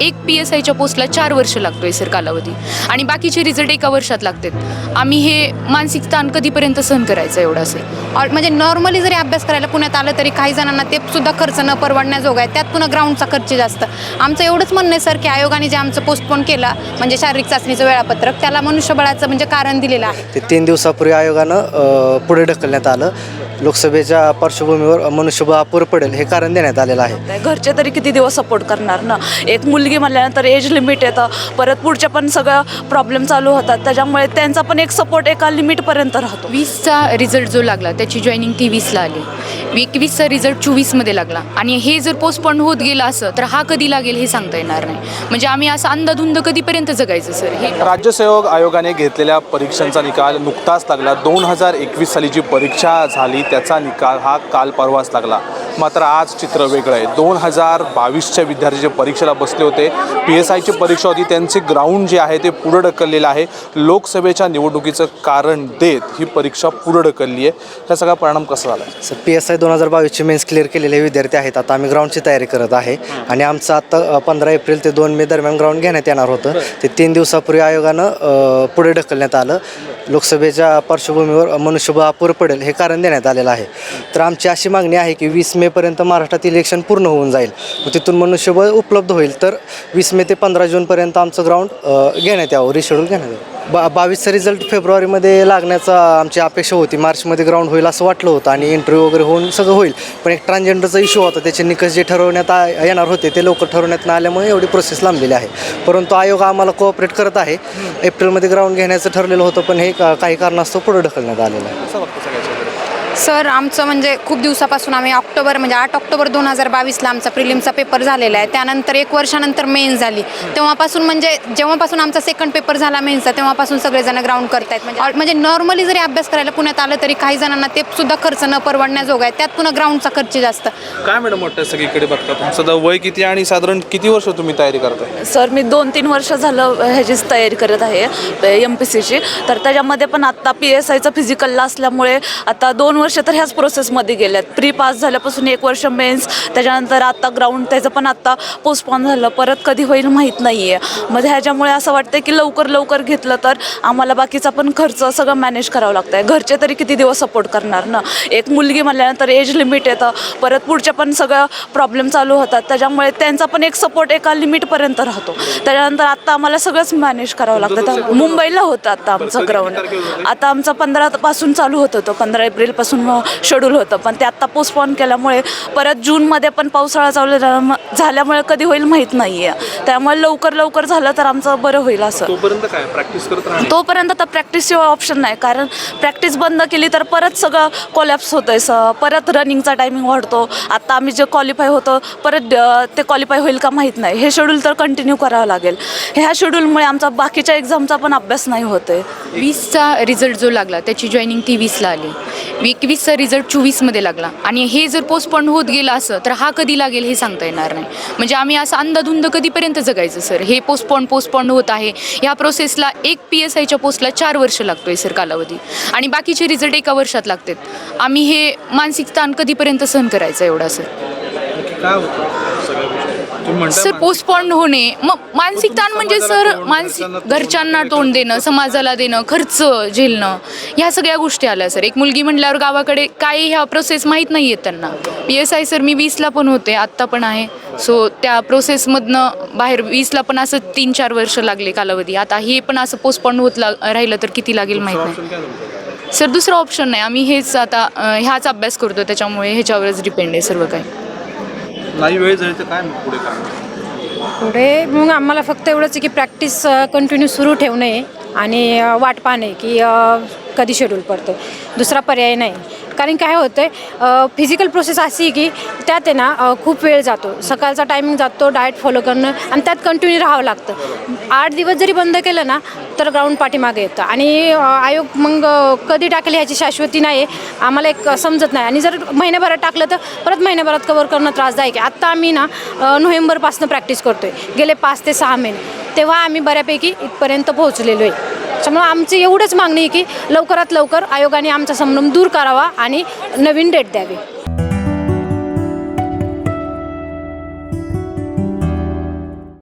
एक P S आयच्या पोस्टला चार वर्ष लागतोय सर कालावधी. आणि बाकीचे रिझल्ट एका वर्षात लागतात. आम्ही हे मानसिक ताण कधीपर्यंत सहन करायचं एवढं असेल ऑल- म्हणजे नॉर्मली जरी अभ्यास करायला पुण्यात आलं तरी काही जणांना ते सुद्धा खर्च न परवडण्याजोगा आहे. त्यात पुन्हा ग्राउंडचा खर्च जास्त. आमचं एवढंच म्हणणं आहे सर की आयोगाने जे आमचं पोस्टपोन केलं म्हणजे शारीरिक चाचणीचं वेळापत्रक त्याला मनुष्यबळाचं म्हणजे कारण दिलेलं आहे. ते तीन दिवसापूर्वी आयोगानं अ, पुढे ढकलण्यात आलं. लोकसभेच्या पार्श्वभूमीवर मनुष्यबळ अपुरं पडेल हे कारण देण्यात आलेलं आहे. घरचे तरी किती दिवस सपोर्ट करणार ना? एक मुलगी म्हणल्यानंतर एज लिमिट येतं. परत पुढच्या पण सगळं प्रॉब्लेम चालू होतात. त्याच्यामुळे त्यांचा पण एक सपोर्ट एका लिमिटपर्यंत राहतो. वीसचा रिझल्ट जो लागला त्याची जॉईनिंग ती वीसला आली. एकवीसचा रिझल्ट चोवीसमध्ये लागला. आणि हे जर पोस्टपोन होत गेलं असं तर हा कधी लागेल हे सांगता येणार नाही. म्हणजे आम्ही असं अंधाधुंद कधीपर्यंत जगायचं सर? हे राज्यसेवक आयोगाने घेतलेल्या परीक्षांचा निकाल नुकताच लागला. दोन हजार एकवीस साली जी परीक्षा झाली त्याचा निकाल हा काल परवाच लागला. मात्र आज चित्र वेगळं आहे. दोन हजार बावीसच्या विद्यार्थी जे परीक्षेला बसले होते पी एस आयची परीक्षा होती त्यांचे ग्राउंड जे आहे ते पुढं ढकललेलं आहे. लोकसभेच्या निवडणुकीचं कारण देत ही परीक्षा पुढं ढकलली आहे. ह्या सगळा परिणाम कसा झाला? आहे सर पी एस आय दोन हजार बावीसचे मेन्स क्लिअर केलेले विद्यार्थी आहेत. आता आम्ही ग्राउंडची तयारी करत आहे. आणि आमचं आत्ता पंधरा एप्रिल ते दोन मे दरम्यान ग्राउंड घेण्यात येणार होतं. ते तीन दिवसापूर्वी आयोगानं पुढे ढकलण्यात आलं. लोकसभेच्या पार्श्वभूमीवर मनुष्यबळ अपुरं पडेल हे कारण देण्यात आलेलं आहे. तर आमची अशी मागणी आहे की वीस मेपर्यंत महाराष्ट्रात इलेक्शन पूर्ण होऊन जाईल. मग तिथून मनुष्यबळ उपलब्ध होईल. तर वीस मे ते पंधरा जूनपर्यंत आमचं ग्राउंड घेण्यात यावं. रिशेड्यूल घेण्यात यावं. बा बावीसचा रिझल्ट फेब्रुवारीमध्ये लागण्याचा आमची अपेक्षा होती. मार्चमध्ये ग्राउंड होईल असं वाटलं होतं आणि इंटरव्ह्यू वगैरे होऊन सगळं होईल. पण एक ट्रान्सजेंडरचा इश्यू होता. त्याचे निकष जे ठरवण्यात आ येणार होते ते लवकर ठरवण्यात न आल्यामुळे एवढी प्रोसेस लांबलेली आहे. परंतु आयोग आम्हाला कोऑपरेट करत आहे. एप्रिलमध्ये ग्राउंड घेण्याचं ठरलेलं होतं पण हे काही कारणास्तव पुढे ढकलण्यात आलेलं आहे. सर आमचं म्हणजे खूप दिवसापासून आम्ही ऑक्टोबर म्हणजे आठ ऑक्टोबर दोन हजार बावीसला आमचा प्रिलिमचा पेपर झालेला आहे. त्यानंतर एक वर्षानंतर मेन्स झाली. तेव्हापासून म्हणजे जेव्हापासून आमचा सेकंड पेपर झाला मेन्सचा तेव्हापासून सगळेजण ग्राउंड करतायत. म्हणजे ऑल- म्हणजे नॉर्मली जरी अभ्यास करायला पुण्यात आलं तरी काही जणांना ते सुद्धा खर्च न परवडण्याजोगा आहे. त्यात पुन्हा ग्राउंडचा खर्च जास्त. काय मॅडम वाटतं सगळीकडे बघता? तुमचं वय किती आणि साधारण किती वर्ष तुम्ही तयारी करताय? सर मी दोन तीन वर्ष झालं ह्याचीच तयारी करत आहे एम पी सीची तर त्याच्यामध्ये पण आत्ता पी एस आयचं फिजिकलला असल्यामुळे आता दोन वर्ष तर ह्याच प्रोसेसमध्ये गेल्यात. प्री पास झाल्यापासून एक वर्ष मेन्स त्याच्यानंतर आत्ता ग्राउंड त्याचं पण आत्ता पोस्टपोन झालं. परत कधी होईल माहीत नाही आहे मग ह्याच्यामुळे असं वाटतं की लवकर लवकर घेतलं तर आम्हाला बाकीचा पण खर्च सगळं मॅनेज करावं लागतं आहे घरचे तरी किती दिवस सपोर्ट करणार ना? एक मुलगी म्हणल्यानंतर एज लिमिट येतं. परत पुढच्या पण सगळं प्रॉब्लेम चालू होतात. त्याच्यामुळे त्यांचा पण एक सपोर्ट एका लिमिटपर्यंत राहतो. त्याच्यानंतर आत्ता आम्हाला सगळंच मॅनेज करावं लागतं. मुंबईला होतं आता आमचं ग्राउंड आता आमचं पंधरा पासून चालू होत होतं. पंधरा एप्रिलपासून शेड्यूल होतं. पण ते आत्ता पोस्टपोन केल्यामुळे परत जूनमध्ये पण पावसाळा चालू झाला- झाल्यामुळे कधी होईल माहीत नाही आहे त्यामुळे लवकर लवकर झालं तर आमचं बरं होईल असं. तोपर्यंत काय? प्रॅक्टिस करत तोपर्यंत तर प्रॅक्टिसशिवाय ऑप्शन नाही. कारण प्रॅक्टिस बंद केली तर परत सगळं कोलॅप्स होतं आहे स. परत रनिंगचा टायमिंग वाढतो. आत्ता आम्ही जे क्वालिफाय होतो परत ते क्वालिफाय होईल का माहीत नाही. हे शेड्यूल तर कंटिन्यू करावं लागेल. ह्या शेड्यूलमुळे आमचा बाकीच्या एक्झामचा पण अभ्यास नाही होत आहे वीसचा रिझल्ट जो लागला त्याची जॉईनिंग ती वीसला आली. एकवीसचा रिझल्ट चोवीसमध्ये लागला. आणि हे जर पोस्टपोन होत गेलं असं तर हा कधी लागेल हे सांगता येणार नाही. म्हणजे आम्ही असं अंधाधुंद कधीपर्यंत जगायचं सर हे पोस्टपोन पोस्टपोन होत आहे. ह्या प्रोसेसला एक पी एस आयच्या पोस्टला चार वर्ष लागतोय सर कालावधी. आणि बाकीचे रिझल्ट एका वर्षात लागतात. आम्ही हे मानसिक ताण कधीपर्यंत सहन करायचं एवढा सर काय होतं सगळ्या गोष्टी तुम्ही म्हणताय सर पोस्टपोन होणे. मग मानसिक ताण म्हणजे सर मानसिक घरच्यांना तोंड देणं समाजाला देणं. खर्च झेलणं ह्या सगळ्या गोष्टी आल्या सर. एक मुलगी म्हटल्यावर गावाकडे काय ह्या प्रोसेस माहीत नाही आहेत त्यांना. पी एस आय सर मी वीसला पण होते आत्ता पण आहे. सो त्या प्रोसेसमधनं बाहेर वीसला पण असं तीन चार वर्ष लागले कालावधी. आता हे पण असं पोस्टपोन होत लाग राहिलं तर किती लागेल माहीत नाही. सर दुसरं ऑप्शन नाही. आम्ही हेच आता ह्याच अभ्यास करतो त्याच्यामुळे ह्याच्यावरच डिपेंड आहे सर्व काही. नाही वेळ झाली तर काय मग पुढे काय पुढे मग आम्हाला फक्त एवढंच आहे की प्रॅक्टिस कंटिन्यू सुरू ठेवणे आणि वाट पाहणे की कधी शेड्यूल पडतो दुसरा पर्याय नाही. कारण काय होतं आहे फिजिकल प्रोसेस अशी आहे की त्यात आहे ना खूप वेळ जातो. सकाळचा टायमिंग जातो डाएट फॉलो करणं आणि त्यात कंटिन्यू राहावं लागतं. आठ दिवस जरी बंद केलं ना तर ग्राउंड पाठीमागे येतं. आणि आयोग मग कधी टाकेल ह्याची शाश्वती नाही आहे आम्हाला एक समजत नाही. आणि जर महिन्याभरात टाकलं तर परत महिन्याभरात कवर करणं त्रासदायक आहे. आत्ता आम्ही ना नोव्हेंबरपासून प्रॅक्टिस करतो आहे गेले पाच ते सहा महिने. तेव्हा आम्ही बऱ्यापैकी इथपर्यंत पोहोचलेलो आहे त्यामुळं आमची एवढंच मागणी आहे की लवकरात लवकर आयोगाने आमचा संभ्रम दूर करावा आणि नवीन डेट द्यावी.